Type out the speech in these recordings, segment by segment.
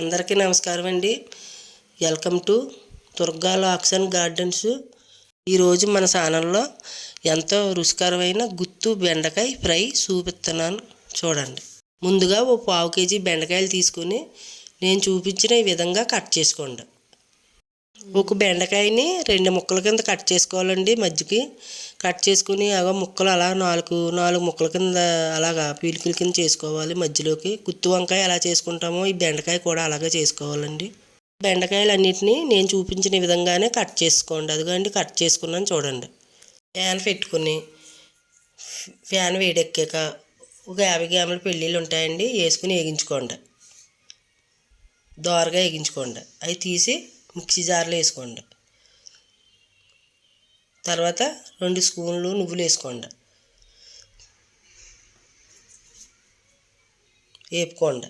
అందరికీ నమస్కారం అండి. Welcome to Durga lux gardens. ఈరోజు మన ఛానల్లో ఎంతో రుచికరమైన గుత్తు బెండకాయ ఫ్రై చూపిస్తున్నాను చూడండి. ముందుగా ఓ పావు కేజీ బెండకాయలు తీసుకుని నేను చూపించిన ఈ విధంగా కట్ చేసుకోండి. ఒక బెండకాయని రెండు ముక్కల కింద కట్ చేసుకోవాలండి మధ్యకి కట్ చేసుకుని అగో ముక్కలు అలా నాలుగు నాలుగు ముక్కల కింద అలాగా పీలికల కింద చేసుకోవాలి. మధ్యలోకి గుత్తి వంకాయ ఎలా చేసుకుంటామో ఈ బెండకాయ కూడా అలాగే చేసుకోవాలండి. బెండకాయలు అన్నిటినీ నేను చూపించిన విధంగానే కట్ చేసుకోండి. అదిగోండి కట్ చేసుకున్నాను చూడండి. ఫ్యాన్ పెట్టుకుని ఫ్యాన్ వేడెక్కాక ఒక యాభై గ్రాముల పెళ్ళిళ్ళు ఉంటాయండి వేసుకుని వేగించుకోండి. దోరగా వేగించుకోండి. అవి తీసి మిక్సీ జార్లో వేసుకోండి. తర్వాత రెండు స్పూన్లు నువ్వులు వేసుకోండి. వేపుకోండి.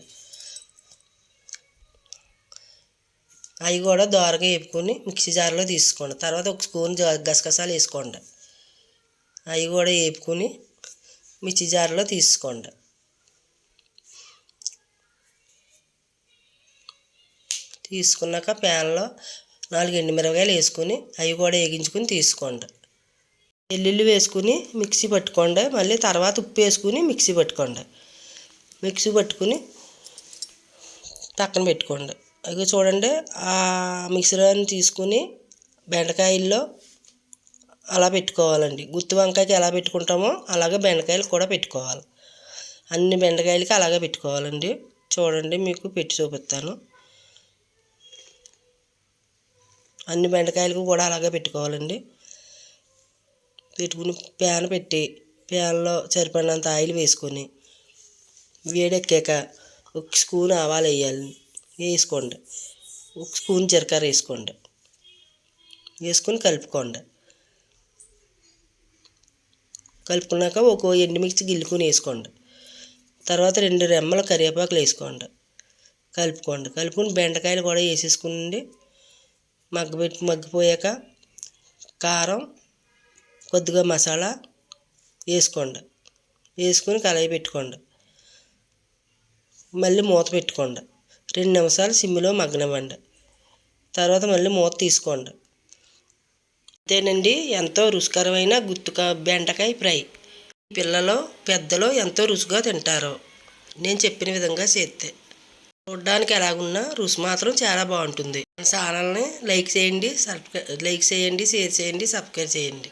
అవి కూడా దోరగా వేపుకొని మిక్సీ జార్లో తీసుకోండి. తర్వాత ఒక స్పూన్ గసగసాలు వేసుకోండి. అవి కూడా వేపుకొని మిక్సీ జార్లో తీసుకోండి. తీసుకున్నాక ప్యాన్లో నాలుగు ఎండుమిరపకాయలు వేసుకుని అవి కూడా వేగించుకుని తీసుకోండి. వెల్లుల్లి వేసుకుని మిక్సీ పట్టుకోండి. మళ్ళీ తర్వాత ఉప్పు వేసుకుని మిక్సీ పట్టుకోండి. మిక్సీ పట్టుకుని పక్కన పెట్టుకోండి. అవి చూడండి ఆ మిక్సీని తీసుకుని బెండకాయల్లో అలా పెట్టుకోవాలండి. గుత్తి వంకాయకి ఎలా పెట్టుకుంటామో అలాగే బెండకాయలు కూడా పెట్టుకోవాలి. అన్ని బెండకాయలకి అలాగే పెట్టుకోవాలండి. చూడండి మీకు పెట్టి చూపిస్తాను. అన్ని బెండకాయలకు కూడా అలాగే పెట్టుకోవాలండి. పెట్టుకుని ప్యాన్ పెట్టి ప్యాన్లో సరిపడినంత ఆయిల్ వేసుకొని వేడెక్కాక ఒక స్పూన్ ఆవాలు వేయాలి. వేసుకోండి. ఒక స్పూన్ జీలకర్ర వేసుకోండి. వేసుకొని కలుపుకోండి. కలుపుకున్నాక ఒక ఎండుమిర్చి గిల్లుకొని వేసుకోండి. తర్వాత రెండు రెమ్మల కరివేపాకులు వేసుకోండి. కలుపుకోండి. కలుపుకొని బెండకాయలు కూడా వేసేసుకుని మగ్గబెట్టి మగ్గిపోయాక కారం కొద్దిగా మసాలా వేసుకోండి. వేసుకొని కలయి పెట్టుకోండి. మళ్ళీ మూత పెట్టుకోండి. రెండు నిమిషాలు సిమ్లో మగ్గనివ్వండి. తర్వాత మళ్ళీ మూత తీసుకోండి. అంతేనండి ఎంతో రుచికరమైన గుత్తుక బెండకాయ ఫ్రై. పిల్లలు పెద్దలు ఎంతో రుచిగా తింటారు. నేను చెప్పిన విధంగా చేస్తే. చూడడానికి ఎలాగున్నా రుచి మాత్రం చాలా బాగుంటుంది. ఛానల్ని లైక్ చేయండి సబ్స్క్రై లైక్ చేయండి షేర్ చేయండి సబ్స్క్రైబ్ చేయండి.